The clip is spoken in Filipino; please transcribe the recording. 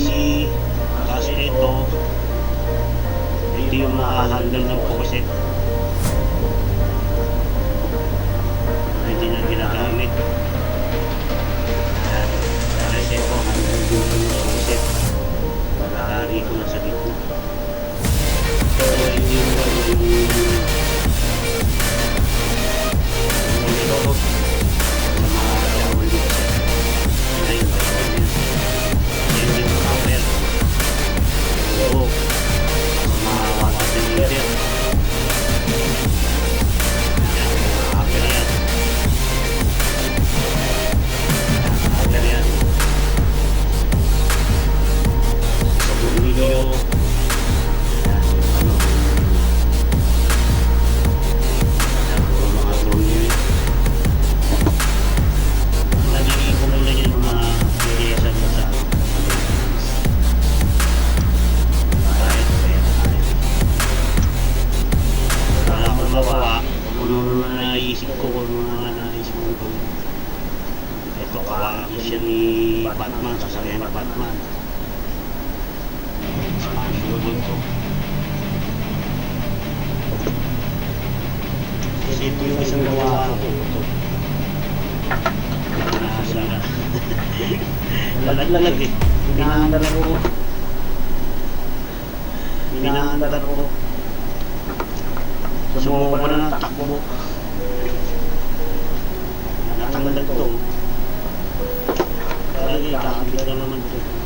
PVC, kasi ito, ito yung makahandle ng poset. Hindi na ginagamit. Kasi ito, handle yung poset. Lari ko na sa gitna. Kung ito kawaki siya ni Batman sasakyan na Batman Sumunod ko kasi ito yung isang gawa ko lalaglag eh. Pinaandar ko pinaandar ko sumuko pa na ng takbo natanggal to? Lagi kakabit na naman to